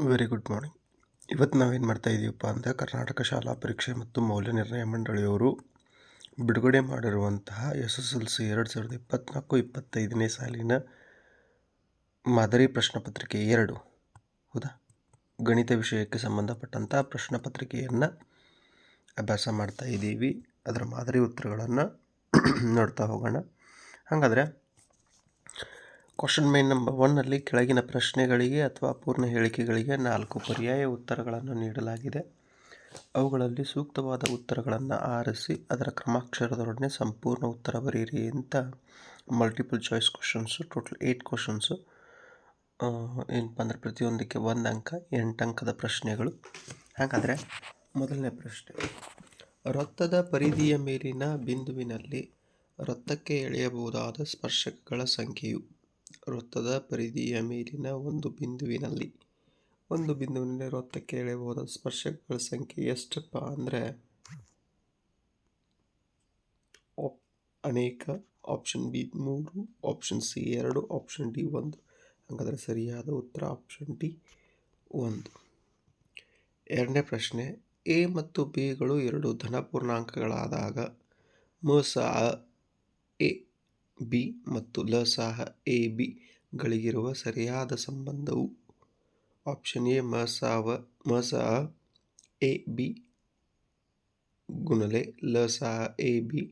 Very good morning ಇವತ್ತು ನಾವೇನು ಮಾಡ್ತಾ ಇದ್ದೀವಪ್ಪ ಅಂದರೆ ಕರ್ನಾಟಕ ಶಾಲಾ ಪರೀಕ್ಷೆ ಮತ್ತು ಮೌಲ್ಯ ನಿರ್ಣಯ ಮಂಡಳಿಯವರು ಬಿಡುಗಡೆ ಮಾಡಿರುವಂತಹ ಎಸ್ ಎಸ್ ಎಲ್ ಸಿ ಎರಡು ಸಾವಿರದ ಇಪ್ಪತ್ತ್ನಾಲ್ಕು ಇಪ್ಪತ್ತೈದನೇ ಸಾಲಿನ ಮಾದರಿ ಪ್ರಶ್ನೆಪತ್ರಿಕೆ ಎರಡು. ಹೌದಾ? ಗಣಿತ ವಿಷಯಕ್ಕೆ ಸಂಬಂಧಪಟ್ಟಂಥ ಪ್ರಶ್ನೆಪತ್ರಿಕೆಯನ್ನು ಅಭ್ಯಾಸ ಮಾಡ್ತಾ ಇದ್ದೀವಿ ಅದರ ಮಾದರಿ ಉತ್ತರಗಳನ್ನು ನೋಡ್ತಾ ಹೋಗೋಣ. ಹಾಗಾದರೆ ಕ್ವಶನ್ ಮೈನ್ ನಂಬರ್ ಒನ್ನಲ್ಲಿ ಕೆಳಗಿನ ಪ್ರಶ್ನೆಗಳಿಗೆ ಅಥವಾ ಪೂರ್ಣ ಹೇಳಿಕೆಗಳಿಗೆ ನಾಲ್ಕು ಪರ್ಯಾಯ ಉತ್ತರಗಳನ್ನು ನೀಡಲಾಗಿದೆ. ಅವುಗಳಲ್ಲಿ ಸೂಕ್ತವಾದ ಉತ್ತರಗಳನ್ನು ಆರಿಸಿ, ಅದರ ಕ್ರಮಾಕ್ಷರದೊಡನೆ ಸಂಪೂರ್ಣ ಉತ್ತರ ಬರೆಯಿರಿ ಅಂತ multiple choice questions total eight questions ಏನಪ್ಪ ಅಂದರೆ ಪ್ರತಿಯೊಂದಕ್ಕೆ ಒಂದು ಅಂಕ, ಎಂಟು ಅಂಕದ ಪ್ರಶ್ನೆಗಳು. ಹಾಗಾದರೆ ಮೊದಲನೇ ಪ್ರಶ್ನೆ. ರಕ್ತದ ಪರಿಧಿಯ ಮೇಲಿನ ಬಿಂದುವಿನಲ್ಲಿ ರಕ್ತಕ್ಕೆ ಎಳೆಯಬಹುದಾದ ಸ್ಪರ್ಶಕಗಳ ಸಂಖ್ಯೆಯು? ವೃತ್ತದ ಪರಿಧಿಯ ಮೇಲಿನ ಒಂದು ಬಿಂದುವಿನಲ್ಲಿ. ಒಂದು ಬಿಂದುವಿನಲ್ಲಿ ವೃತ್ತಕ್ಕೆ ಎಳೆಯಬಹುದಾದ ಸ್ಪರ್ಶಕಗಳ ಸಂಖ್ಯೆ ಎಷ್ಟಪ್ಪ ಅಂದರೆ ಆಪ್ ಅನೇಕ ಆಪ್ಷನ್ ಬಿ ಮೂರು ಆಪ್ಷನ್ ಸಿ ಎರಡು ಆಪ್ಷನ್ ಡಿ ಒಂದು. ಹಾಗಾದರೆ ಸರಿಯಾದ ಉತ್ತರ ಆಪ್ಷನ್ ಡಿ ಒಂದು. ಎರಡನೇ ಪ್ರಶ್ನೆ, ಎ ಮತ್ತು ಬಿಗಳು ಎರಡು ಧನಪೂರ್ಣಾಂಕಗಳಾದಾಗ, ಮ ಎ ಬಿ ಮತ್ತು ಲ ಸಹ ಎ, ಬಿ ಗಳಿಗಿರುವ ಸರಿಯಾದ ಸಂಬಂಧವು ಆಪ್ಷನ್ ಎ ಮಸಾವ ಮಸ ಎ, ಬಿ ಗುಣಲೆ ಲ ಸಹ A, B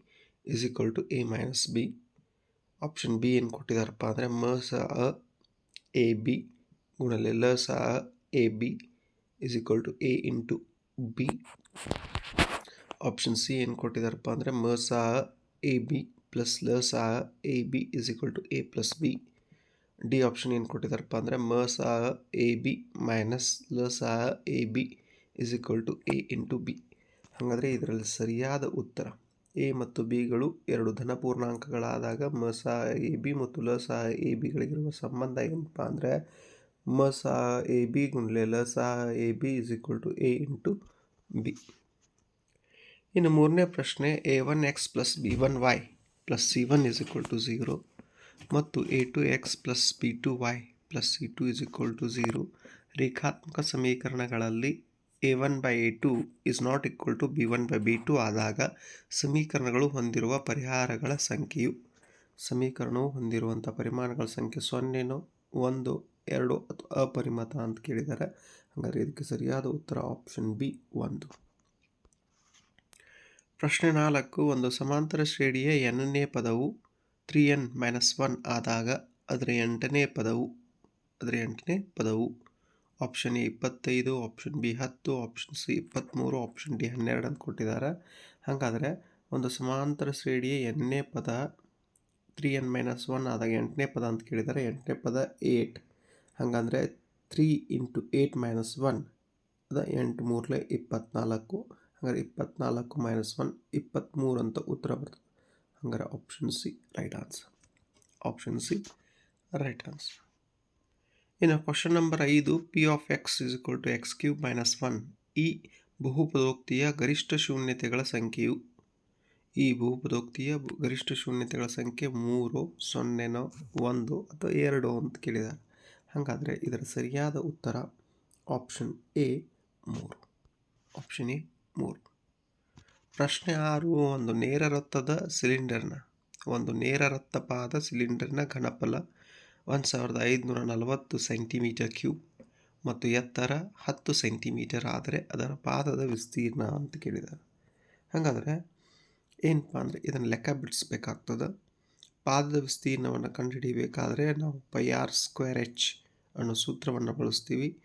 is equal to A minus B. Option B ಏನು ಕೊಟ್ಟಿದ್ದಾರಪ್ಪ ಅಂದರೆ ಮ ಸಹ ಎ, ಬಿ ಗುಣಲೆ ಲ ಸಹ A, B is equal to A into B. Option C ಏನು ಕೊಟ್ಟಿದ್ದಾರಪ್ಪ ಅಂದರೆ ಮ ಸಹ ಎ, ಬಿ ಪ್ಲಸ್ ಲ ಸಹ A B is equal to A plus B. D option ಏನು ಕೊಟ್ಟಿದ್ದಾರಪ್ಪ ಅಂದರೆ ಮ ಸಹ ಎ ಬಿ ಮೈನಸ್ ಲ ಸಹ A B is equal to A into B. ಹಾಗಾದರೆ ಇದರಲ್ಲಿ ಸರಿಯಾದ ಉತ್ತರ. ಎ ಮತ್ತು ಬಿಗಳು ಎರಡು ಧನ ಪೂರ್ಣಾಂಕಗಳಾದಾಗ ಮ ಸಹ ಎ ಬಿ ಮತ್ತು ಲ ಸಹ ಎ ಬಿಗಳಿಗಿರುವ ಸಂಬಂಧ ಏನಪ್ಪ ಅಂದರೆ ಮ ಸಹ ಎ ಬಿ ಗುಂಡ್ಲೆ ಲ ಸಹ A B is equal to A into B. ಇನ್ನು ಮೂರನೇ ಪ್ರಶ್ನೆ A one X plus B one Y. Plus C one is equal to zero ಮತ್ತು A two X plus B two Y plus C two is equal to zero ರೇಖಾತ್ಮಕ ಸಮೀಕರಣಗಳಲ್ಲಿ A one by A two is not equal to B one by B two ಆದಾಗ ಸಮೀಕರಣಗಳು ಹೊಂದಿರುವ ಪರಿಹಾರಗಳ ಸಂಖ್ಯೆಯು ಸಮೀಕರಣವು ಹೊಂದಿರುವಂಥ ಪರಿಮಾಣಗಳ ಸಂಖ್ಯೆ ಸೊನ್ನೆನೋ ಒಂದು ಎರಡು ಅಥವಾ ಅಪರಿಮಿತ ಅಂತ ಕೇಳಿದ್ದಾರೆ ಹಾಗಾದರೆ ಇದಕ್ಕೆ ಸರಿಯಾದ ಉತ್ತರ ಆಪ್ಷನ್ ಬಿ ಒಂದು. ಪ್ರಶ್ನೆ ನಾಲ್ಕು, ಒಂದು ಸಮಾಂತರ ಶ್ರೇಣಿಯ ಎನ್ನನೇ ಪದವು ತ್ರೀ ಎನ್ ಮೈನಸ್ ಒನ್ ಆದಾಗ ಅದರ ಎಂಟನೇ ಪದವು, ಅದರ ಎಂಟನೇ ಪದವು ಆಪ್ಷನ್ ಎ ಇಪ್ಪತ್ತೈದು ಆಪ್ಷನ್ ಬಿ ಹತ್ತು ಆಪ್ಷನ್ ಸಿ ಇಪ್ಪತ್ತ್ಮೂರು ಆಪ್ಷನ್ ಡಿ ಹನ್ನೆರಡು ಅಂತ ಕೊಟ್ಟಿದ್ದಾರೆ. ಹಾಗಾದರೆ ಒಂದು ಸಮಾಂತರ ಶ್ರೇಣಿಯ ಎನ್ನೇ ಪದ ತ್ರೀ ಎನ್ ಮೈನಸ್ ಒನ್ ಆದಾಗ ಎಂಟನೇ ಪದ ಅಂತ ಕೇಳಿದ್ದಾರೆ. ಎಂಟನೇ ಪದ eight. ಹಾಗಂದರೆ three into eight minus one, ಅದ ಎಂಟು ಮೂರಲೆ ಇಪ್ಪತ್ತ್ನಾಲ್ಕು ಹಾಗಾದ್ರೆ ಇಪ್ಪತ್ನಾಲ್ಕು ಮೈನಸ್ ಒನ್ ಇಪ್ಪತ್ತ್ಮೂರು ಅಂತ ಉತ್ತರ ಬರ್ತದೆ. ಹಂಗಾರೆ option C right answer option C right answer ಇನ್ನು ಕ್ವಶನ್ ನಂಬರ್ ಐದು P of X is equal to X cube minus one ಈ ಬಹುಪದೋಕ್ತಿಯ ಗರಿಷ್ಠ ಶೂನ್ಯತೆಗಳ ಸಂಖ್ಯೆಯು, ಈ ಬಹುಪದೋಕ್ತಿಯ ಗರಿಷ್ಠ ಶೂನ್ಯತೆಗಳ ಸಂಖ್ಯೆ ಮೂರು, ಸೊನ್ನೆನೋ, ಒಂದು ಅಥವಾ ಎರಡು ಅಂತ ಕೇಳಿದ್ದಾರೆ ಹಾಗಾದರೆ ಇದರ ಸರಿಯಾದ ಉತ್ತರ ಆಪ್ಷನ್ ಎ ಮೂರು. ಆಪ್ಷನ್ ಎ ಮೂರು. ಪ್ರಶ್ನೆ ಆರು, ಒಂದು ನೇರ ವೃತ್ತದ ಸಿಲಿಂಡರ್ನ, ಒಂದು ನೇರ ವೃತ್ತಪಾದ ಸಿಲಿಂಡರ್ನ ಘನಫಲ ಒಂದು ಸಾವಿರದ ಐದುನೂರ ನಲವತ್ತು ಸೆಂಟಿಮೀಟರ್ ಕ್ಯೂಬ್ ಮತ್ತು ಎತ್ತರ ಹತ್ತು ಸೆಂಟಿಮೀಟರ್ ಆದರೆ ಅದರ ಪಾದದ ವಿಸ್ತೀರ್ಣ ಅಂತ ಕೇಳಿದ್ದಾರೆ. ಹಾಗಾದರೆ ಏನಪ್ಪ ಅಂದರೆ ಇದನ್ನು ಲೆಕ್ಕ ಬಿಡಿಸ್ಬೇಕಾಗ್ತದೆ? ಪಾದದ ವಿಸ್ತೀರ್ಣವನ್ನು ಕಂಡುಹಿಡಿಯಬೇಕಾದ್ರೆ ನಾವು ಪೈ ಆರ್ ಸ್ಕ್ವೇರ್ ಎಚ್ ಅನ್ನೋ ಸೂತ್ರವನ್ನು ಬಳಸ್ತೀವಿ.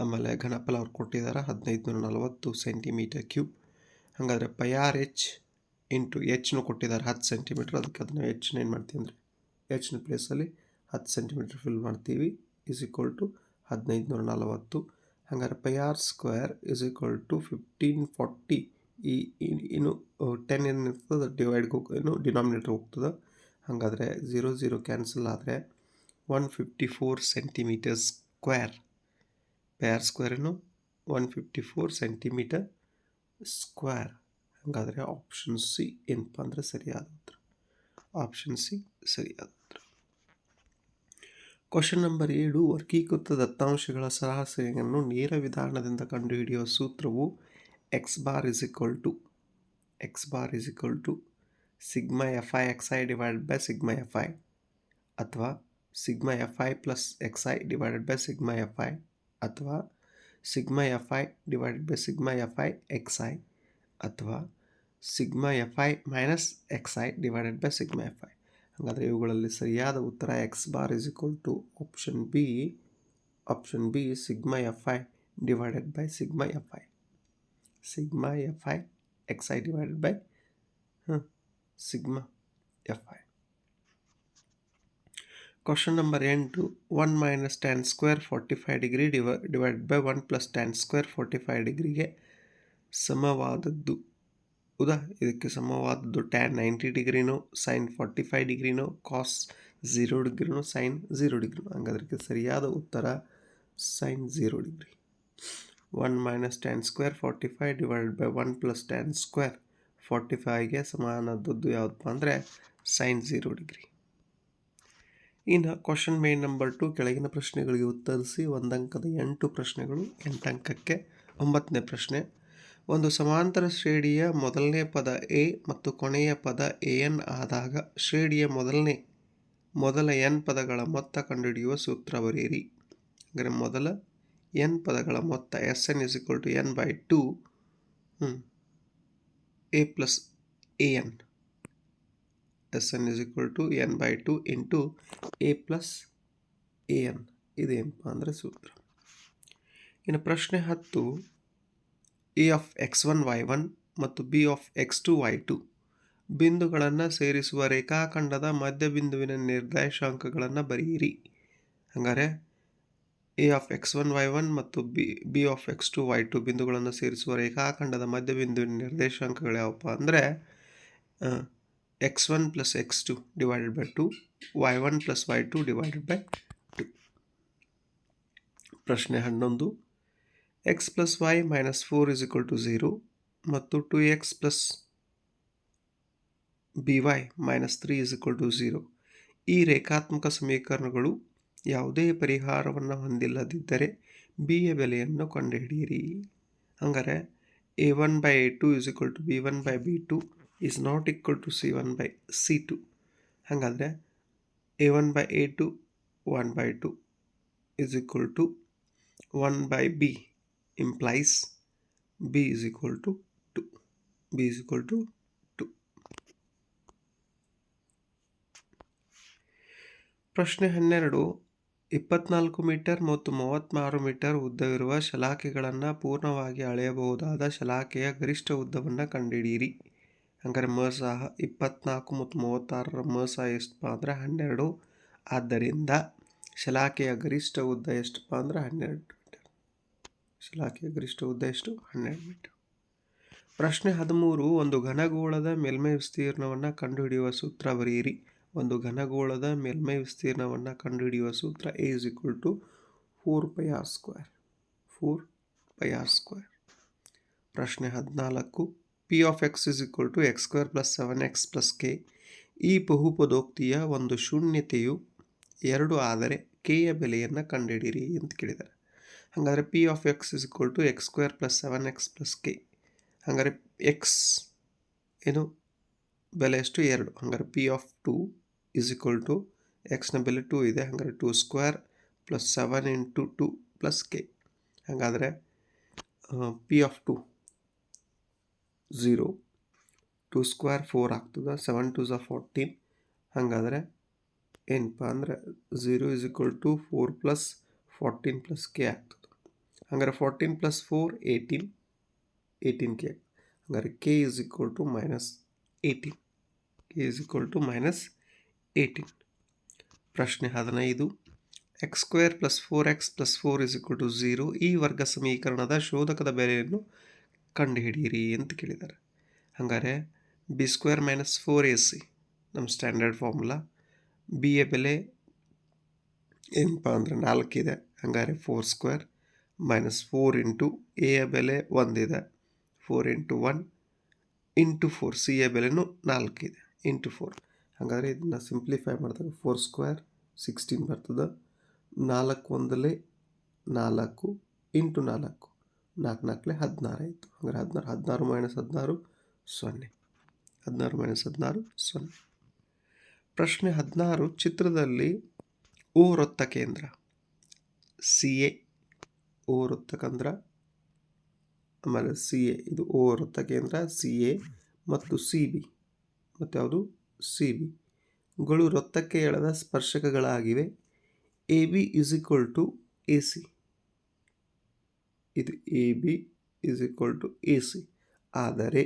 ಆಮೇಲೆ ಘನಫಲ ಅವ್ರು ಕೊಟ್ಟಿದ್ದಾರೆ ಹದಿನೈದು ನೂರ ನಲವತ್ತು ಸೆಂಟಿಮೀಟರ್ ಕ್ಯೂಬ್. ಹಾಗಾದರೆ ಪೈ ಆರ್ ಎಚ್ ಇಂಟು ಎಚ್ನು ಕೊಟ್ಟಿದ್ದಾರೆ ಹತ್ತು ಸೆಂಟಿಮೀಟ್ರ್. ಅದಕ್ಕೆ ಅದನ್ನು ಎಚ್ನ ಏನು ಮಾಡ್ತೀವಿ ಅಂದರೆ ಎಚ್ನ ಪ್ಲೇಸಲ್ಲಿ ಹತ್ತು ಸೆಂಟಿಮೀಟ್ರ್ ಫಿಲ್ ಮಾಡ್ತೀವಿ. ಇಸ್ ಈಕ್ವಲ್ ಟು ಹದಿನೈದು ನೂರ ನಲವತ್ತು ಹಾಗಾದ್ರೆ pi R square is equal to fifteen forty ಈ ಇನ್ನು ಟೆನ್ ಏನಿರ್ತದೆ ಡಿವೈಡ್ಗೆ ಹೋಗಿ ಏನು ಡಿನಾಮಿನೇಟರ್ ಹೋಗ್ತದೆ. ಹಾಗಾದರೆ ಝೀರೋ ಝೀರೋ ಕ್ಯಾನ್ಸಲ್ ಆದರೆ one fifty four centimetre square pi ಸ್ಕ್ವೇರನ್ನು one fifty four centimetre square ಹಾಗಾದರೆ ಆಪ್ಷನ್ ಸಿ ಏನಪ್ಪ ಅಂದರೆ ಸರಿಯಾದ ಉತ್ತರ ಆಪ್ಷನ್ ಸಿ ಸರಿಯಾದ ಉತ್ತರ ಕ್ವಶನ್ ನಂಬರ್ ಏಳು ವರ್ಗೀಕೃತ ದತ್ತಾಂಶಗಳ ಸರಾಸರಿಯನ್ನು ನೇರ ವಿಧಾನದಿಂದ ಕಂಡುಹಿಡಿಯುವ ಸೂತ್ರವು X bar is equal to X bar is equal to sigma F I X I divided by sigma F I ಅಥವಾ sigma F I plus X I divided by sigma F I ಅಥವಾ sigma F I divided by sigma F I X I ಅಥವಾ sigma F I minus X I divided by sigma F I ಹಾಗಾದರೆ ಇವುಗಳಲ್ಲಿ ಸರಿಯಾದ ಉತ್ತರ X bar is equal to option B option B sigma F I divided by sigma F I sigma F I X I divided by sigma F I question number ಎಂಟು one minus tan square forty five degree D Y divide by one plus tan square forty five ಡಿಗ್ರಿಗೆ ಸಮವಾದದ್ದು. ಹೌದಾ ಇದಕ್ಕೆ ಸಮವಾದದ್ದು tan ninety ಡಿಗ್ರಿನೋ sine forty five ಡಿಗ್ರಿನೋ cos zero ಡಿಗ್ರಿನೋ sine zero ಡಿಗ್ರಿನೋ. ಹಂಗಾದ್ರೆ ಸರಿಯಾದ ಉತ್ತರ sine zero degree. One minus tan square forty five divide by one plus tan square forty ಫೈವ್ಗೆ ಸಮಾನದದ್ದು ಯಾವುದಪ್ಪ ಅಂದರೆ ಸೈನ್ ಝೀರೋ ಡಿಗ್ರಿ. ಇನ್ನು ಕ್ವಶನ್ ಮೇನ್ ನಂಬರ್ ಟು ಕೆಳಗಿನ ಪ್ರಶ್ನೆಗಳಿಗೆ ಉತ್ತರಿಸಿ ಒಂದಂಕದ ಎಂಟು ಪ್ರಶ್ನೆಗಳು, ಎಂಟಂಕಕ್ಕೆ ಒಂಬತ್ತನೇ ಪ್ರಶ್ನೆ. ಒಂದು ಸಮಾಂತರ ಶ್ರೇಣಿಯ ಮೊದಲನೇ ಪದ ಎ ಮತ್ತು ಕೊನೆಯ ಪದ ಎ ಎನ್ ಆದಾಗ ಶ್ರೇಣಿಯ ಮೊದಲನೇ, ಮೊದಲ ಎನ್ ಪದಗಳ ಮೊತ್ತ ಕಂಡುಹಿಡಿಯುವ ಸೂತ್ರ ಬರೆಯಿರಿ. ಅಂದರೆ ಮೊದಲ ಎನ್ ಪದಗಳ ಮೊತ್ತ S N is equal to N by two A plus A N S N is equal to N by two into A plus A N ಇದೇನಪ್ಪ ಅಂದರೆ ಸೂತ್ರ. ಇನ್ನು ಪ್ರಶ್ನೆ ಹತ್ತು A of X one Y one ಮತ್ತು B of X two Y two ಬಿಂದುಗಳನ್ನು ಸೇರಿಸುವ ರೇಖಾಖಂಡದ ಮಧ್ಯಬಿಂದುವಿನ ನಿರ್ದೇಶಾಂಕಗಳನ್ನು ಬರೆಯಿರಿ. ಹಂಗಾರೆ A of X one Y one ಮತ್ತು B B of X two Y two ಬಿಂದುಗಳನ್ನು ಸೇರಿಸುವ ರೇಖಾಖಂಡದ ಮಧ್ಯಬಿಂದುವಿನ ನಿರ್ದೇಶಾಂಕಗಳು ಯಾವಪ್ಪ ಅಂದರೆ X one plus X two divided by two Y one plus Y two divided by two ಪ್ರಶ್ನೆ ಹನ್ನೊಂದು. X plus Y minus four is equal to zero ಮತ್ತು two X plus B Y minus three is equal to zero ಈ ರೇಖಾತ್ಮಕ ಸಮೀಕರಣಗಳು ಯಾವುದೇ ಪರಿಹಾರವನ್ನು ಹೊಂದಿಲ್ಲದಿದ್ದರೆ ಬಿಯ ಬೆಲೆಯನ್ನು ಕಂಡುಹಿಡಿಯಿರಿ. ಹಂಗಾರೆ A one by A two is equal to B one by B two is not equal to C one by C two ಹಾಗಾದರೆ A one by A two one by two is equal to one by B implies B is equal to two B is equal to two ಪ್ರಶ್ನೆ ಹನ್ನೆರಡು, ಇಪ್ಪತ್ನಾಲ್ಕು metre ಮತ್ತು ಮೂವತ್ತ್ಮಾರು metre ಉದ್ದವಿರುವ ಶಲಾಕೆಗಳನ್ನು ಪೂರ್ಣವಾಗಿ ಅಳೆಯಬಹುದಾದ ಶಲಾಕೆಯ ಗರಿಷ್ಠ ಉದ್ದವನ್ನು ಕಂಡುಹಿಡಿಯಿರಿ ಹಂಗಾರೆ ಮ ಸಹ ಇಪ್ಪತ್ನಾಲ್ಕು ಮತ್ತು ಮೂವತ್ತಾರರ ಮ ಸಹ ಎಷ್ಟಪ್ಪ ಅಂದರೆ ಹನ್ನೆರಡು. ಆದ್ದರಿಂದ ಶಲಾಖೆಯ ಗರಿಷ್ಠ ಉದ್ದ ಎಷ್ಟಪ್ಪ ಅಂದರೆ ಹನ್ನೆರಡು ಮೀಟರ್. ಶಲಾಖೆಯ ಗರಿಷ್ಠ ಉದ್ದ ಎಷ್ಟು? ಹನ್ನೆರಡು ಮೀಟರ್. ಪ್ರಶ್ನೆ ಹದಿಮೂರು, ಒಂದು ಘನಗೋಳದ ಮೇಲ್ಮೈ ವಿಸ್ತೀರ್ಣವನ್ನು ಕಂಡುಹಿಡಿಯುವ ಸೂತ್ರ ಬರೆಯಿರಿ. ಒಂದು ಘನಗೋಳದ ಮೇಲ್ಮೈ ವಿಸ್ತೀರ್ಣವನ್ನು ಕಂಡುಹಿಡಿಯುವ ಸೂತ್ರ A is equal to four pi R square four pi R square ಪ್ರಶ್ನೆ ಹದಿನಾಲ್ಕು P of X is equal to X square plus seven X plus K ಈ ಬಹುಪದೋಕ್ತಿಯ ಒಂದು ಶೂನ್ಯತೆಯು ಎರಡು ಆದರೆ ಕೆಯ ಬೆಲೆಯನ್ನು ಕಂಡುಹಿಡಿಯಿರಿ ಅಂತ ಕೇಳಿದ್ದಾರೆ. ಹಾಗಾದರೆ P of X is equal to X square plus seven X plus K ಹಾಗಾದರೆ ಎಕ್ಸ್ ಏನು? ಬೆಲೆ ಎಷ್ಟು? ಎರಡು. ಹಾಗಾದ್ರೆ P of two is equal to ಎಕ್ಸ್ನ ಬೆಲೆ ಟೂ ಇದೆ. ಹಾಗಾದ್ರೆ two square plus seven into two plus K ಹಾಗಾದರೆ P of two zero two square four ಆಗ್ತದೆ, ಸೆವೆನ್ ಟು ಝ ಫೋರ್ಟೀನ್. ಹಾಗಾದರೆ ಏನಪ್ಪ ಅಂದರೆ zero is equal to four plus fourteen plus K ಆಗ್ತದೆ. ಹಾಗಾದ್ರೆ fourteen plus four eighteen eighteen K ಹಾಗಾದ್ರೆ K is equal to minus eighteen. K is equal to minus eighteen. ಪ್ರಶ್ನೆ ಹದಿನೈದು X square plus four X plus four is equal to zero ಈ ವರ್ಗ ಸಮೀಕರಣದ ಶೋಧಕದ ಬೆಲೆಯನ್ನು ಕಂಡುಹಿಡಿಯಿರಿ ಅಂತ ಕೇಳಿದ್ದಾರೆ. ಹಾಗಾದರೆ B square minus four A C, ನಮ್ಮ ಸ್ಟ್ಯಾಂಡರ್ಡ್ ಫಾರ್ಮುಲಾ, ಬಿ ಎ ಬೆಲೆ ಏನಪ್ಪ ಅಂದರೆ ನಾಲ್ಕಿದೆ ಹಂಗಾರೆ four square minus four into A A ಬೆಲೆ ಒಂದಿದೆ four into one into four, C A ಬೆಲೆನೂ ನಾಲ್ಕಿದೆ ಇಂಟು ಫೋರ್. ಹಾಗಾದರೆ ಇದನ್ನು ಸಿಂಪ್ಲಿಫೈ ಮಾಡಿದಾಗ ಫೋರ್ ಸ್ಕ್ವೇರ್ ಸಿಕ್ಸ್ಟೀನ್ ಬರ್ತದೆ. ನಾಲ್ಕು ಒಂದಲೇ ನಾಲ್ಕು ಇಂಟು ನಾಲ್ಕು. ನಾಲ್ಕು ನಾಲ್ಕಲೆ ಹದಿನಾರು ಆಯಿತು. ಹಂಗಾರೆ ಹದಿನಾರು ಹದಿನಾರು ಮೈನಸ್ ಹದಿನಾರು, ಸೊನ್ನೆ. ಹದಿನಾರು ಮೈನಸ್ ಹದಿನಾರು, ಸೊನ್ನೆ. ಪ್ರಶ್ನೆ ಹದಿನಾರು, ಚಿತ್ರದಲ್ಲಿ ಓ ವೃತ್ತ ಕೇಂದ್ರ. ಸಿ ಎ, ಓ ವೃತ್ತ ಕೇಂದ್ರ. ಆಮೇಲೆ ಸಿ ಎ, ಇದು ಓ ವೃತ್ತ ಕೇಂದ್ರ, ಸಿ ಎ ಮತ್ತು ಸಿ ಬಿ. ಮತ್ತು ಯಾವುದು? C B. ಗಳು ವೃತ್ತಕ್ಕೆ ಎಳೆದ ಸ್ಪರ್ಶಕಗಳಾಗಿವೆ. A B is equal to A C. ಇದು A B is equal to A C. ಆದರೆ,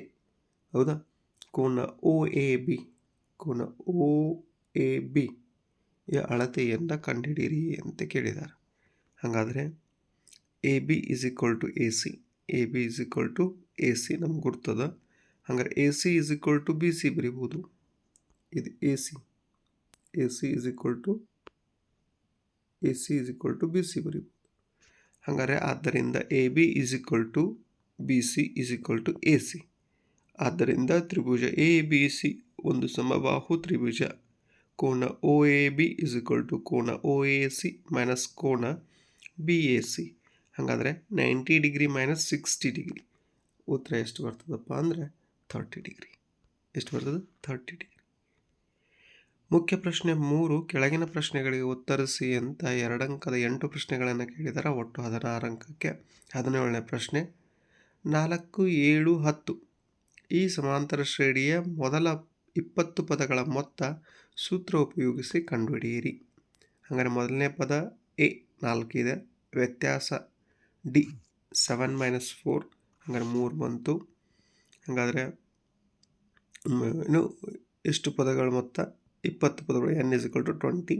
ಹೌದಾ? ಕೋನ ಓ ಎ ಬಿ, ಕೋನ ಓ ಎ ಬಿ ಯ ಅಳತೆಯನ್ನು ಕಂಡುಹಿಡಿಯಿರಿ ಅಂತ ಕೇಳಿದ್ದಾರೆ. ಹಾಗಾದರೆ, A B is equal to A C, A B is equal to A C ನಮ್ಗೆ ಗುರ್ತದ. ಹಂಗಾರೆ A C is equal to B C ಬರಿಬೋದು. ಇದು A C A C is equal to, A C is equal to B C ಬರಿಬೋದು. ಹಾಗಾದರೆ ಆದ್ದರಿಂದ A B is equal to B C is equal to A C ಆದ್ದರಿಂದ ತ್ರಿಭುಜ A B C ಒಂದು ಸಮಬಾಹು ತ್ರಿಭುಜ. ಕೋನ O A B is equal to ಕೋನ ಒ ಎ ಸಿ ಮೈನಸ್ ಕೋನ ಬಿ ಎ ಸಿ ಹಾಗಾದರೆ ninety degree minus sixty degree ಉತ್ತರ ಎಷ್ಟು ಬರ್ತದಪ್ಪ ಅಂದರೆ ಥರ್ಟಿ ಡಿಗ್ರಿ ಎಷ್ಟು ಬರ್ತದೆ? ಥರ್ಟಿ ಡಿಗ್ರಿ ಮುಖ್ಯ ಪ್ರಶ್ನೆ ಮೂರು, ಕೆಳಗಿನ ಪ್ರಶ್ನೆಗಳಿಗೆ ಉತ್ತರಿಸಿ ಅಂತ ಎರಡಂಕದ ಎಂಟು ಪ್ರಶ್ನೆಗಳನ್ನು ಕೇಳಿದರೆ, ಒಟ್ಟು ಹದಿನಾರು ಅಂಕಕ್ಕೆ ಹದಿನೇಳನೇ ಪ್ರಶ್ನೆ, ನಾಲ್ಕು, ಏಳು, ಹತ್ತು. ಈ ಸಮಾಂತರ ಶ್ರೇಣಿಯ ಮೊದಲ ಇಪ್ಪತ್ತು ಪದಗಳ ಮೊತ್ತ ಸೂತ್ರ ಉಪಯೋಗಿಸಿ ಕಂಡುಹಿಡಿಯಿರಿ. ಹಾಗಾದರೆ ಮೊದಲನೇ ಪದ ಎ ನಾಲ್ಕಿದೆ ವ್ಯತ್ಯಾಸ ಡಿ, ಸೆವೆನ್ ಮೈನಸ್ ಫೋರ್. ಹಾಗಾದ್ರೆ ಮೂರು ಬಂತು. ಹಾಗಾದರೆ, ಇನ್ನು ಎಷ್ಟು ಪದಗಳ ಮೊತ್ತ? ಇಪ್ಪತ್ತು ಪದಗಳು N is equal to twenty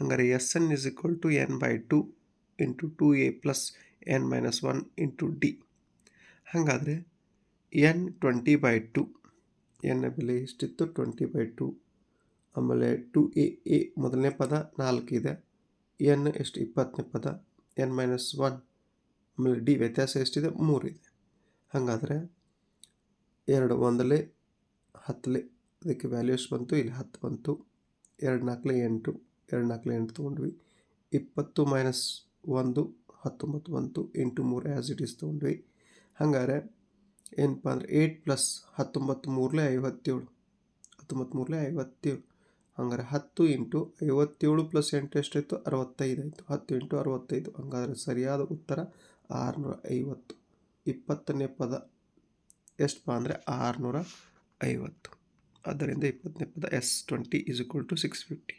ಹಂಗಾರೆ S N is equal to N by two into two A plus N minus one into D ಹಾಗಾದರೆ N twenty by two N ಬೆಲೆ ಎಷ್ಟಿತ್ತು? ಟ್ವೆಂಟಿ ಬೈ ಟು ಆಮೇಲೆ ಟು ಎ ಎ ಮೊದಲನೇ ಪದ ನಾಲ್ಕು ಇದೆ. N ಎಷ್ಟು? ಇಪ್ಪತ್ತನೇ ಪದ. ಎನ್ ಮೈನಸ್ ಒನ್ ಆಮೇಲೆ ಡಿ ವ್ಯತ್ಯಾಸ ಎಷ್ಟಿದೆ? ಇದೆ. ಹಾಗಾದರೆ ಎರಡು ಒಂದಲೇ, ಹತ್ತಲೇ ಅದಕ್ಕೆ ವ್ಯಾಲ್ಯೂ ಎಷ್ಟು ಬಂತು, ಇಲ್ಲಿ ಹತ್ತು ಬಂತು ಎರಡು ನಾಲ್ಕಲೆ ಎಂಟು ಎರಡು ನಾಲ್ಕಲೆ ಎಂಟು ತೊಗೊಂಡ್ವಿ. ಇಪ್ಪತ್ತು ಮೈನಸ್ ಒಂದು, ಹತ್ತೊಂಬತ್ತು ಬಂತು, ಎಂಟು ಮೂರು ಆ್ಯಸ್ ಇಟ್ ಈಸ್ ತೊಗೊಂಡ್ವಿ. ಹಾಗಾದ್ರೆ ಏನಪ್ಪ ಅಂದರೆ ಏಯ್ಟ್ ಪ್ಲಸ್ ಹತ್ತೊಂಬತ್ತು ಮೂರಲೇ ಐವತ್ತೇಳು, ಹತ್ತೊಂಬತ್ತು ಮೂರಲೇ ಐವತ್ತೇಳು. ಹಂಗಾರೆ ಹತ್ತು ಇಂಟು ಐವತ್ತೇಳು ಪ್ಲಸ್ ಎಂಟು ಎಷ್ಟಾಯಿತು? ಅರವತ್ತೈದು ಆಯಿತು. ಹತ್ತು ಇಂಟು ಅರವತ್ತೈದು, ಹಂಗಾದ್ರೆ ಸರಿಯಾದ ಉತ್ತರ ಆರುನೂರ ಐವತ್ತು. ಇಪ್ಪತ್ತನೇ ಪದ ಎಷ್ಟಪ್ಪ ಅಂದರೆ ಆರುನೂರ ಐವತ್ತು. ಆದ್ದರಿಂದ ಇಪ್ಪತ್ತನೇ ಪದ S twenty is equal to six fifty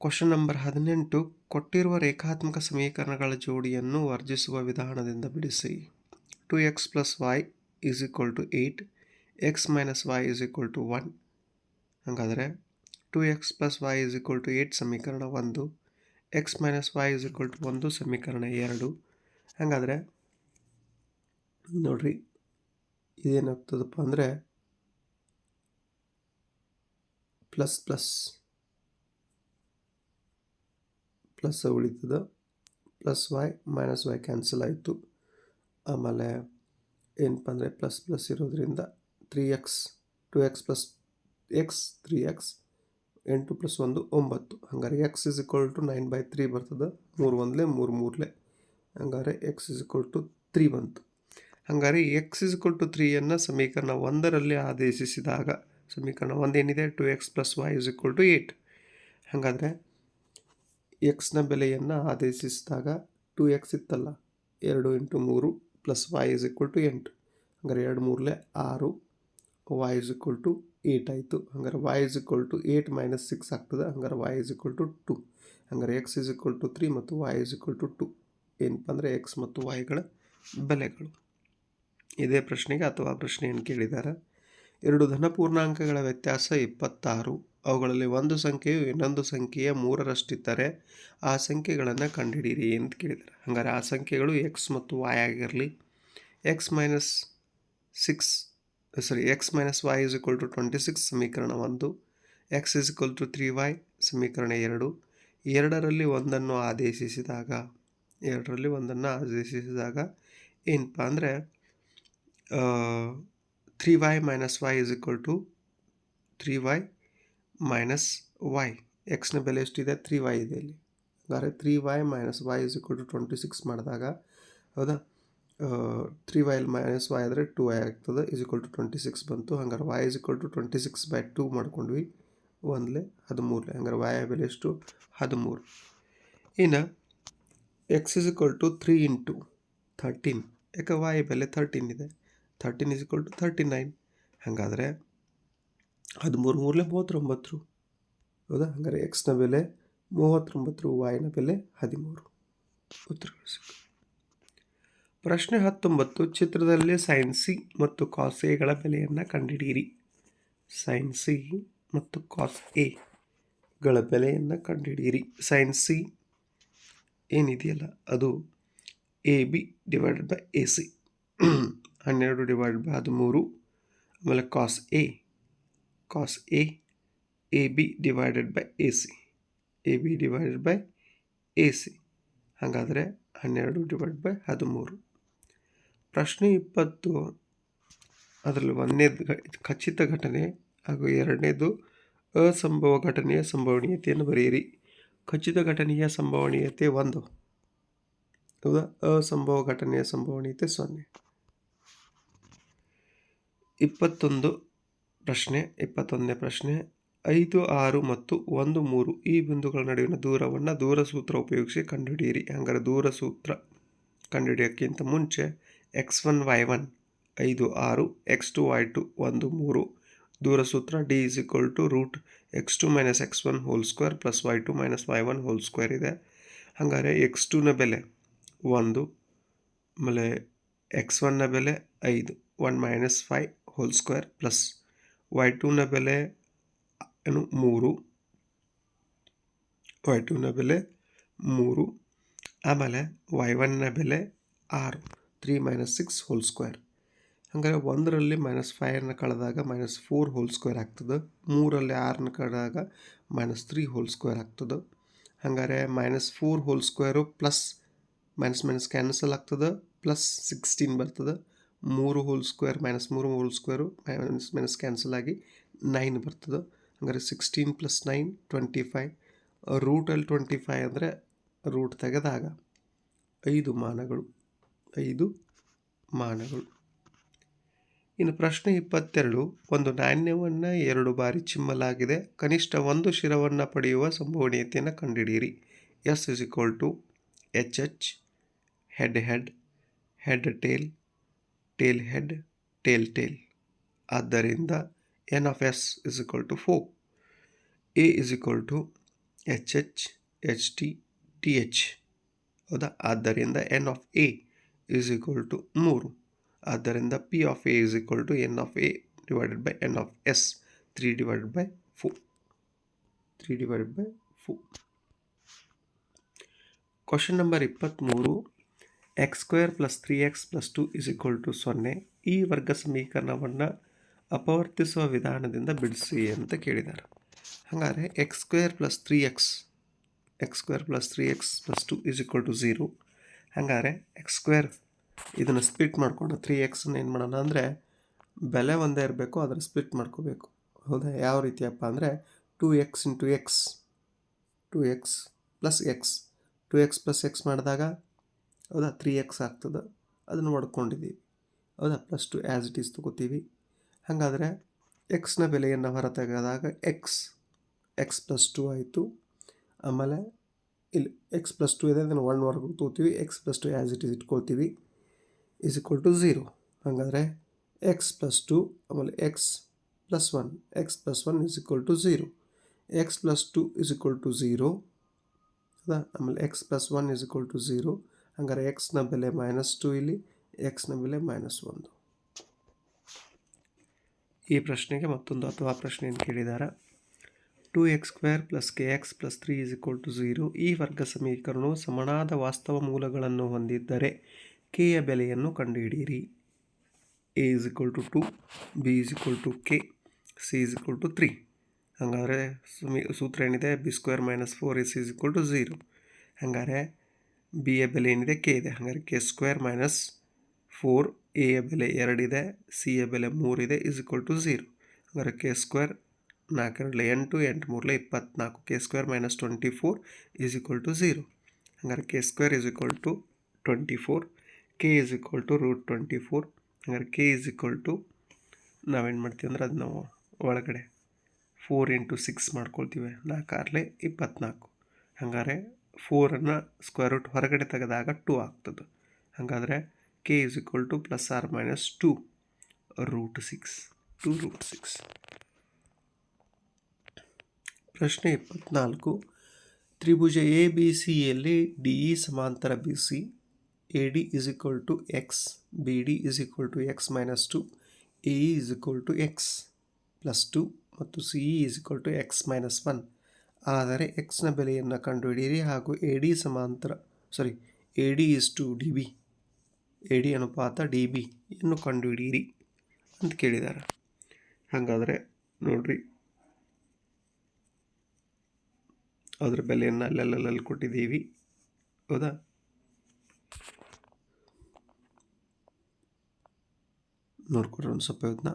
question number ಹದಿನೆಂಟು, ಕೊಟ್ಟಿರುವ ರೇಖಾತ್ಮಕ ಸಮೀಕರಣಗಳ ಜೋಡಿಯನ್ನು ವರ್ಜಿಸುವ ವಿಧಾನದಿಂದ ಬಿಡಿಸಿ. Two X plus Y is equal to eight X minus Y is equal to one ಹಾಗಾದರೆ two X plus Y is equal to eight ಸಮೀಕರಣ ಒಂದು X minus Y is equal to ಒಂದು ಸಮೀಕರಣ ಎರಡು. ಹಾಗಾದರೆ, ನೋಡ್ರಿ, ಇದೇನಾಗ್ತದಪ್ಪ ಅಂದರೆ ಪ್ಲಸ್ ಪ್ಲಸ್. ಪ್ಲಸ್ ಉಳಿತದ. Plus Y minus Y cancel ಆಯಿತು. ಆಮೇಲೆ ಏನಪ್ಪ ಅಂದರೆ ಪ್ಲಸ್ ಪ್ಲಸ್ ಇರೋದ್ರಿಂದ three x, two x plus x, three x, ಎಂಟು ಪ್ಲಸ್ ಒಂದು ಒಂಬತ್ತು. ಹಂಗಾರೆ x is equal to nine by three ಬರ್ತದೆ. ಮೂರು ಒಂದಲೇ, ಮೂರು ಮೂರಲೆ. ಹಂಗಾರೆ x is equal to three ಬಂತು. ಹಂಗಾರೆ ಎಕ್ಸ್ ಇಸ್ ಇಕ್ವಲ್ ಟು ತ್ರೀಯನ್ನು ಸಮೀಕರಣ ಒಂದರಲ್ಲಿ ಆದೇಶಿಸಿದಾಗ ಸಮೀಕರಣ ಒಂದೇನಿದೆ? Two x plus y is equal to eight ಹಾಗಾದರೆ ಎಕ್ಸ್ನ ಬೆಲೆಯನ್ನು ಆದೇಶಿಸಿದಾಗ ಟು ಎಕ್ಸ್ ಇತ್ತಲ್ಲ, ಎರಡು ಇಂಟು ಮೂರು plus y is equal to ಎಂಟು. ಹಂಗಾರೆ ಎರಡು ಮೂರಲೆ ಆರು y is equal to eight ಆಯಿತು. ಹಂಗಾರೆ y is equal to eight minus six ಆಗ್ತದೆ. ಹಂಗಾರೆ y is equal to two ಹಂಗಾರೆ x is equal to three ಮತ್ತು y is equal to two ಏನಪ್ಪ ಅಂದರೆ ಎಕ್ಸ್ ಮತ್ತು ವೈಗಳ ಬೆಲೆಗಳು. ಇದೇ ಪ್ರಶ್ನೆಗೆ ಅಥವಾ ಪ್ರಶ್ನೆಯನ್ನು ಕೇಳಿದ್ದಾರೆ ಎರಡು ಧನಪೂರ್ಣಾಂಕಗಳ ವ್ಯತ್ಯಾಸ ಇಪ್ಪತ್ತಾರು. ಅವುಗಳಲ್ಲಿ ಒಂದು ಸಂಖ್ಯೆಯು ಇನ್ನೊಂದು ಸಂಖ್ಯೆಯ ಮೂರರಷ್ಟಿದ್ದರೆ ಆ ಸಂಖ್ಯೆಗಳನ್ನು ಕಂಡುಹಿಡಿಯಿರಿ ಅಂತ ಕೇಳಿದ್ದಾರೆ. ಹಾಗಾದರೆ ಆ ಸಂಖ್ಯೆಗಳು ಎಕ್ಸ್ ಮತ್ತು ವೈ ಆಗಿರಲಿ. X minus six sorry x minus y is equal to twenty six ಸಮೀಕರಣ ಒಂದು. X is equal to three y ಸಮೀಕರಣ ಎರಡು. ಎರಡರಲ್ಲಿ ಒಂದನ್ನು ಆದೇಶಿಸಿದಾಗ, ಎರಡರಲ್ಲಿ ಒಂದನ್ನು ಆದೇಶಿಸಿದಾಗ ಏನಪ್ಪ ಅಂದರೆ three y minus y is equal to three y minus y ಎಕ್ಸ್ನ ಬೆಲೆ ಎಷ್ಟಿದೆ ತ್ರೀ ವೈ ಇದೆ ಇಲ್ಲಿ. ಹಾಗಾದ್ರೆ three y minus y is equal to twenty six ಮಾಡಿದಾಗ, ಹೌದಾ? ತ್ರೀ ವೈ ಮೈನಸ್ ವೈ ಆದರೆ ಟು ವೈ ಆಗ್ತದೆ is equal to twenty six ಬಂತು. ಹಂಗಾರೆ y is equal to twenty six by two ಮಾಡ್ಕೊಂಡ್ವಿ, ಒಂದಲೇ ಹದಿಮೂರಲೆ. ಹಂಗಾರೆ ವೈ ಬೆಲೆ ಎಷ್ಟು? ಹದಿಮೂರು. ಇನ್ನು x is equal to three into thirteen ಯಾಕೆ ವೈ ಬೆಲೆ ಥರ್ಟೀನ್ ಇದೆ. Thirteen is equal to thirty nine ಹಾಗಾದರೆ ಹದಿಮೂರು ಮೂರಲೆ ಮೂವತ್ತೊಂಬತ್ತು. ಹೌದಾ? ಹಾಗಾದ್ರೆ ಎಕ್ಸ್ನ ಬೆಲೆ ಮೂವತ್ತೊಂಬತ್ತು ವಾಯಿನ ಬೆಲೆ ಹದಿಮೂರು. ಉತ್ತರಗಳು ಪ್ರಶ್ನೆ ಹತ್ತೊಂಬತ್ತು, ಚಿತ್ರದಲ್ಲಿ ಸೈನ್ ಸಿ ಮತ್ತು ಕಾಸ್ ಎಗಳ ಬೆಲೆಯನ್ನು ಕಂಡುಹಿಡಿಯಿರಿ ಸೈನ್ ಸಿ ಮತ್ತು ಕಾಸ್ ಎಗಳ ಬೆಲೆಯನ್ನು ಕಂಡುಹಿಡಿಯಿರಿ ಸೈನ್ ಸಿ ಏನಿದೆಯಲ್ಲ? ಅದು A B divided by A C ಹನ್ನೆರಡು ಡಿವೈಡ್ ಬೈ ಹದಿಮೂರು, ಆಮೇಲೆ cos A cos A A B divided by A C A B divided by A C ಹಾಗಾದರೆ ಹನ್ನೆರಡು ಡಿವೈಡ್ ಬೈ ಹದಿಮೂರು. ಪ್ರಶ್ನೆ ಇಪ್ಪತ್ತು, ಅದರಲ್ಲಿ ಒಂದನೇದು ಖಚಿತ ಘಟನೆ ಹಾಗೂ ಎರಡನೇದು ಅಸಂಭವ ಘಟನೆಯ ಸಂಭವನೀಯತೆಯನ್ನು ಬರೆಯಿರಿ. ಖಚಿತ ಘಟನೆಯ ಸಂಭವನೀಯತೆ ಒಂದು. ಹೌದಾ? ಅಸಂಭವ ಘಟನೆಯ ಸಂಭವನೀಯತೆ ಸೊನ್ನೆ. ಇಪ್ಪತ್ತೊಂದು ಪ್ರಶ್ನೆ, ಇಪ್ಪತ್ತೊಂದನೇ ಪ್ರಶ್ನೆ, ಐದು, ಆರು ಮತ್ತು ಒಂದು, ಮೂರು ಈ ಬಿಂದುಗಳ ನಡುವಿನ ದೂರವನ್ನು ದೂರ ಸೂತ್ರ ಉಪಯೋಗಿಸಿ ಕಂಡುಹಿಡಿಯಿರಿ. ಹಂಗಾರೆ ದೂರ ಸೂತ್ರ ಕಂಡುಹಿಡಿಯೋಕ್ಕಿಂತ ಮುಂಚೆ ಎಕ್ಸ್ ಒನ್ ವೈ ಒನ್ ಐದು, ಆರು ಎಕ್ಸ್ ಟು ವೈ ಟು ಒಂದು, ಮೂರು ದೂರ ಸೂತ್ರ D is equal to root x two minus x one whole square plus y two minus y one whole square ಇದೆ ಹಾಗಾದರೆ ಎಕ್ಸ್ ಟೂನ ಬೆಲೆ ಒಂದು, ಆಮೇಲೆ ಎಕ್ಸ್ ಒನ್ನ ಬೆಲೆ ಐದು one minus five whole square plus y ಟೂನ ಬೆಲೆ, ಏನು, ಮೂರು. ವೈ ಟೂನ ಬೆಲೆ, ಮೂರು. ಆಮೇಲೆ ವೈ ಒನ್ನ ಬೆಲೆ, ಆರು. Three minus six whole square ಹಂಗಾರೆ ಒಂದರಲ್ಲಿ ಮೈನಸ್ ಫೈವನ್ನು ಕಳೆದಾಗ ಮೈನಸ್ ಫೋರ್ ಹೋಲ್ ಸ್ಕ್ವೇರ್ ಆಗ್ತದೆ. ಮೂರಲ್ಲಿ ಆರನ್ನ ಕಳೆದಾಗ ಮೈನಸ್ ತ್ರೀ ಹೋಲ್ ಸ್ಕ್ವೇರ್ ಆಗ್ತದೆ. ಹಾಗಾದ್ರೆ minus four whole square plus minus minus cancel ಆಗ್ತದೆ. ಪ್ಲಸ್ ಸಿಕ್ಸ್ಟೀನ್ ಬರ್ತದೆ. ಮೂರು ಹೋಲ್ ಸ್ಕ್ವೇರ್ ಮೈನಸ್ ಮೂರು whole square minus minus cancel ಆಗಿ ನೈನ್ ಬರ್ತದೆ. ಹಂಗಾರೆ sixteen plus nine twenty five ರೂಟಲ್ಲಿ twenty five ಅಂದರೆ ರೂಟ್ ತೆಗೆದಾಗ ಐದು ಮಾನಗಳು ಐದು ಮಾನಗಳು. ಇನ್ನು ಪ್ರಶ್ನೆ ಇಪ್ಪತ್ತೆರಡು, ಒಂದು ನಾಣ್ಯವನ್ನು ಎರಡು ಬಾರಿ ಚಿಮ್ಮಲಾಗಿದೆ. ಕನಿಷ್ಠ ಒಂದು ಶಿರವನ್ನು ಪಡೆಯುವ ಸಂಭವನೀಯತೆಯನ್ನು ಕಂಡುಹಿಡಿಯಿರಿ S is equal to H H head head head tail tail head tail tail ಆದ್ದರಿಂದ N of S is equal to four A is equal to H H H T T H ಹೌದಾ? ಆದ್ದರಿಂದ N of A is equal to ಮೂರು. ಆದ್ದರಿಂದ P of A is equal to N of A divided by N of S three divided by four three divided by four question number ಇಪ್ಪತ್ತ್ಮೂರು. X square plus three x plus two is equal to ಸೊನ್ನೆ. ಈ ವರ್ಗ ಸಮೀಕರಣವನ್ನು ಅಪವರ್ತಿಸುವ ವಿಧಾನದಿಂದ ಬಿಡಿಸಿ ಅಂತ ಕೇಳಿದ್ದಾರೆ. ಹಾಗಾದರೆ x square plus three x x square plus three x plus two is equal to zero ಹಾಗಾದರೆ ಎಕ್ಸ್ ಸ್ಕ್ವೇರ್ ಇದನ್ನು ಸ್ಪ್ಲಿಟ್ ಮಾಡಿಕೊಂಡು ತ್ರೀ ಎಕ್ಸನ್ನ ಏನು ಮಾಡೋಣ ಅಂದರೆ ಬೆಲೆ ಒಂದೇ ಇರಬೇಕು ಅದರ ಸ್ಪ್ಲಿಟ್ ಮಾಡ್ಕೋಬೇಕು. ಹೌದಾ? ಯಾವ ರೀತಿಯಪ್ಪ ಅಂದರೆ two x into x two x plus x two x plus x ಮಾಡಿದಾಗ ಹೌದಾ ತ್ರೀ ಎಕ್ಸ್ ಆಗ್ತದೆ, ಅದನ್ನು ಮಾಡ್ಕೊಂಡಿದ್ದೀವಿ ಹೌದಾ plus two as it is ತೊಗೋತೀವಿ. ಹಾಗಾದರೆ ಎಕ್ಸ್ನ ಬೆಲೆಯನ್ನು ಹೊರ ತೆಗೆದಾಗ ಎಕ್ಸ್ ಎಕ್ಸ್ ಪ್ಲಸ್ ಟು ಆಯಿತು. ಆಮೇಲೆ ಇಲ್ಲಿ ಎಕ್ಸ್ ಪ್ಲಸ್ ಟು ಇದೆ, ಅದನ್ನು ಒನ್ವರೆಗೂ ತೊಗೋತೀವಿ. X plus two as it is ಇಟ್ಕೊಳ್ತೀವಿ. Is equal to zero ಹಾಗಾದರೆ ಎಕ್ಸ್ ಪ್ಲಸ್ ಟು ಆಮೇಲೆ x plus one x plus one is equal to zero x plus two is equal to zero ಹೌದಾ ಆಮೇಲೆ x plus one is equal to zero ಹಂಗಾರೆ ಎಕ್ಸ್ನ ಬೆಲೆ minus two ಇಲ್ಲಿ ಎಕ್ಸ್ನ ಬೆಲೆ ಮೈನಸ್ ಒಂದು. ಈ ಪ್ರಶ್ನೆಗೆ ಮತ್ತೊಂದು ಅಥವಾ ಪ್ರಶ್ನೆಯನ್ನು ಕೇಳಿದ್ದಾರೆ two x square plus k x plus three is equal to zero ಈ ವರ್ಗ ಸಮೀಕರಣವು ಸಮನಾದ ವಾಸ್ತವ ಮೂಲಗಳನ್ನು ಹೊಂದಿದ್ದರೆ ಕೆಯ ಬೆಲೆಯನ್ನು ಕಂಡುಹಿಡಿಯಿರಿ. A is equal to two b is equal to k c is equal to three ಹಾಗಾದರೆ ಸುಮಿ ಸೂತ್ರ ಏನಿದೆ? B square minus four is is equal to zero ಹಾಗಾದರೆ ಬಿ ಎ ಬೆಲೆ ಏನಿದೆ? ಕೆ ಇದೆ. ಹಾಗಾದರೆ k square minus four a ಯ ಬೆಲೆ ಎರಡಿದೆ ಸಿ ಎ ಬೆಲೆ ಮೂರಿದೆ ಇಸ್ ಈಕ್ವಲ್ ಟು ಝೀರೋ. ಹಾಗಾದರೆ ಕೆ ಸ್ಕ್ವೇರ್ ನಾಲ್ಕರಲ್ಲಿ ಎಂಟು ಎಂಟು ಮೂರಲೆ ಇಪ್ಪತ್ನಾಲ್ಕು. K square minus twenty four is equal to zero. ಹಂಗಾರೆ k square is equal to twenty four, k is equal to root twenty four. ಹಾಗಾದ್ರೆ ಕೆ ಇಸ್ ಈಕ್ವಲ್ ಟು ನಾವೇನು ಮಾಡ್ತೀವಿ ಅಂದರೆ ಅದು ನಾವು ಒಳಗಡೆ ಫೋರ್ ಇಂಟು ಸಿಕ್ಸ್ ಮಾಡ್ಕೊಳ್ತೀವಿ. ನಾಲ್ಕಾರಲೆ ಇಪ್ಪತ್ನಾಲ್ಕು. ಹಾಗಾದ್ರೆ ಫೋರನ್ನು ಸ್ಕ್ವೇರ್ ರೂಟ್ ಹೊರಗಡೆ ತೆಗೆದಾಗ ಟೂ ಆಗ್ತದೆ. ಹಾಗಾದರೆ k is equal to plus or minus two root six two root six ಪ್ರಶ್ನೆ ಇಪ್ಪತ್ನಾಲ್ಕು. ತ್ರಿಭುಜ ಎ ಬಿ ಸಿಯಲ್ಲಿ ಡಿ ಇ ಸಮಾಂತರ B C A D is equal to x B D is equal to x minus two A is equal to x plus two ಮತ್ತು C E is equal to x minus one ಆದರೆ ಎಕ್ಸ್ನ ಬೆಲೆಯನ್ನು ಕಂಡುಹಿಡಿಯಿರಿ ಹಾಗೂ A D ಸಮಾಂತರ sorry A D is to D B A D ಅನುಪಾತ D B ಕಂಡುಹಿಡಿಯಿರಿ ಅಂತ ಕೇಳಿದ್ದಾರೆ. ಹಾಗಾದರೆ ನೋಡಿರಿ, ಅದರ ಬೆಲೆಯನ್ನು ಅಲ್ಲೆಲ್ಲಲ್ಲಿ ಕೊಟ್ಟಿದ್ದೀವಿ? ಹೌದಾ? ನೋಡ್ಕೊಡ್ರಿ ಒಂದು ಸ್ವಲ್ಪ ಇದನ್ನ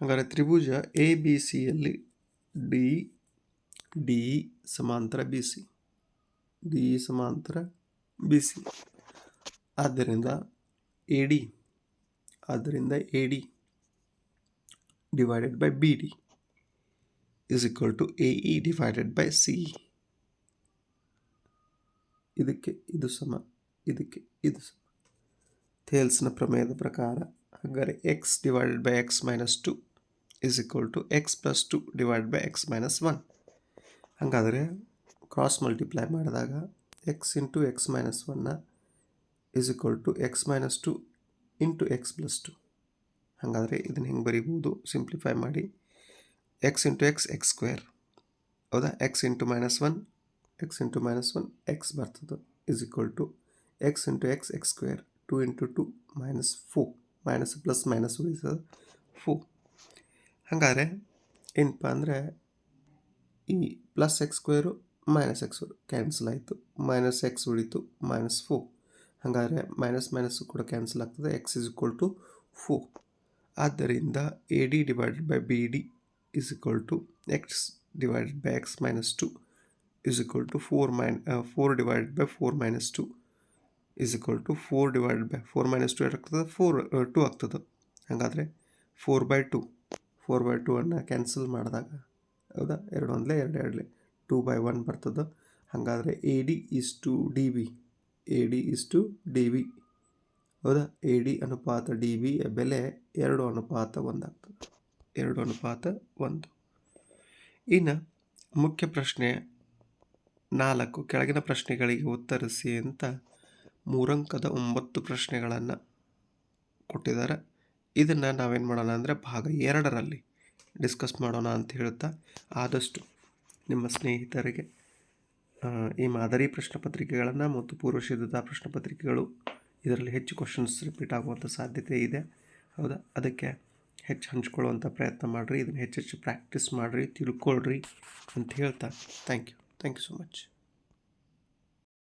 ಹಾಗಾದರೆ ತ್ರಿಭುಜ ಎ ಬಿ ಸಿಯಲ್ಲಿ ಡಿ ಡಿ ಸಮಾಂತರ ಬಿ ಸಿ. ಡಿ ಸಮಾಂತರ ಬಿ ಸಿ. ಆದ್ದರಿಂದ ಎ ಡಿ. ಆದ್ದರಿಂದ A D divided by B D is equal to A E divided by C. ಇದಕ್ಕೆ ಇದು ಸಮ, ಇದಕ್ಕೆ ಇದು ಸಮ. ಥೇಲ್ಸ್ನ ಪ್ರಮೇಯದ ಪ್ರಕಾರ ಹಾಗಾದರೆ x divided by x minus two is equal to x plus two divide by x minus one ಹಾಗಾದರೆ ಕ್ರಾಸ್ ಮಲ್ಟಿಪ್ಲೈ ಮಾಡಿದಾಗ x into x minus ಒನ್ನ is equal to x minus two into x plus two ಹಾಗಾದರೆ ಇದನ್ನು ಹೆಂಗೆ ಬರಿಬೋದು simplify ಮಾಡಿ. X into x x square ಹೌದಾ? X into minus one x into minus one x ಬರ್ತದೆ. Is equal to x into x x square two into two minus four minus plus minus ಉಳಿತದೆ four ಹಾಗಾದರೆ ಏನಪ್ಪ ಅಂದರೆ ಈ plus x square minus x cancel ಆಯಿತು. Minus x ಉಳಿತು minus four ಹಾಗಾದರೆ minus minus ಕೂಡ ಕ್ಯಾನ್ಸಲ್ ಆಗ್ತದೆ. X is equal to four ಆದ್ದರಿಂದ A D divided by B D is equal to x divided by x minus 2 is equal to 4 main four 4 by four 4 two 2 is to four 4 divided by 4 minus 2 ಆಗ್ತದೆ. 4 2 ಆಗ್ತದೆ. ಹಾಗಾದರೆ four by two four by two ಅನ್ನು cancel ಮಾಡಿದಾಗ ಹೌದಾ? ಎರಡು ಒಂದಲೇ, ಎರಡು ಎರಡಲೆ. Two by one ಬರ್ತದೆ? ಹಾಗಾದರೆ A D is to D B A D is to D B ಹೌದಾ? ಎ ಡಿ ಅನುಪಾತ ಡಿ ಬಿ ಬೆಲೆ ಎರಡು ಅನುಪಾತ ಒಂದಾಗ್ತದೆ. ಎರಡು ಅನುಪಾತ ಒಂದು. ಇನ್ನು ಮುಖ್ಯ ಪ್ರಶ್ನೆ ನಾಲ್ಕು. ಕೆಳಗಿನ ಪ್ರಶ್ನೆಗಳಿಗೆ ಉತ್ತರಿಸಿ ಅಂತ ಮೂರಂಕದ ಒಂಬತ್ತು ಪ್ರಶ್ನೆಗಳನ್ನು ಕೊಟ್ಟಿದ್ದಾರೆ. ಇದನ್ನು ನಾವೇನು ಮಾಡೋಣ ಅಂದರೆ ಭಾಗ ಎರಡರಲ್ಲಿ ಡಿಸ್ಕಸ್ ಮಾಡೋಣ ಅಂತ ಹೇಳ್ತಾ ಆದಷ್ಟು ನಿಮ್ಮ ಸ್ನೇಹಿತರಿಗೆ ಈ ಮಾದರಿ ಪ್ರಶ್ನೆಪತ್ರಿಕೆಗಳನ್ನು ಮತ್ತು ಪೂರ್ವ ಸಿದ್ಧತಾ ಪ್ರಶ್ನೆಪತ್ರಿಕೆಗಳು, ಇದರಲ್ಲಿ ಹೆಚ್ಚು ಕ್ವಶನ್ಸ್ ರಿಪೀಟ್ ಆಗುವಂಥ ಸಾಧ್ಯತೆ ಇದೆ. ಹೌದಾ? ಅದಕ್ಕೆ ಹೆಚ್ಚು ಹಂಚ್ಕೊಳ್ಳುವಂಥ ಪ್ರಯತ್ನ ಮಾಡಿರಿ, ಇದನ್ನು ಹೆಚ್ಚೆಚ್ಚು ಪ್ರಾಕ್ಟೀಸ್ ಮಾಡಿರಿ, ತಿಳ್ಕೊಳ್ರಿ ಅಂತ ಹೇಳ್ತಾ thank you thank you so much